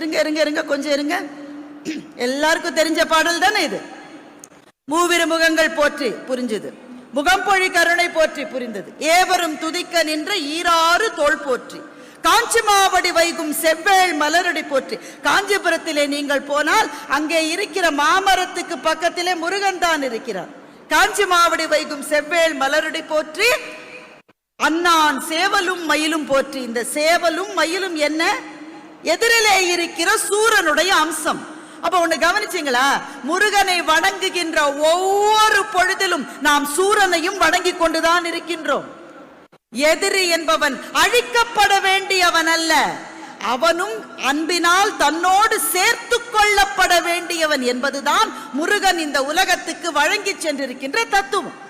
இருங்க இருங்க இருங்க கொஞ்சம் இருங்க. எல்லாருக்கும் தெரிஞ்ச பாடல் தானே இது? மூவிரு முகங்கள் போற்றி புரிஞ்சது. முகம்பொழி கருணை போற்றி புரிந்தது. ஏவரும் துதிக்க நின்ற ஈராறு தோல் போற்றி. காஞ்சி மாவடி வைகும் செவ்வேள் மலரடி போற்றி. காஞ்சிபுரத்திலே நீங்கள் போனால் அங்கே இருக்கிற மாமரத்துக்கு பக்கத்திலே முருகன் தான் இருக்கிறார். காஞ்சி மாவடி வைகும் செவ்வேள் மலரடி போற்றி. அண்ணான் சேவலும் மயிலும் போற்றி. இந்த சேவலும் மயிலும் என்ன? எதிரிலே இருக்கிற சூரனுடைய அம்சம். அப்ப ஒண்ணு கவனிச்சீங்களா? முருகனை வணங்குகின்ற ஒவ்வொரு பொழுதிலும் நாம் சூரனையும் வணங்கி கொண்டுதான் இருக்கின்றோம். எதிரி என்பவன் அழிக்கப்பட வேண்டியவன் அல்ல. அவனும் அன்பினால் தன்னோடு சேர்த்து கொள்ளப்பட வேண்டியவன் என்பதுதான் முருகன் இந்த உலகத்துக்கு வழங்கி சென்றிருக்கின்ற தத்துவம்.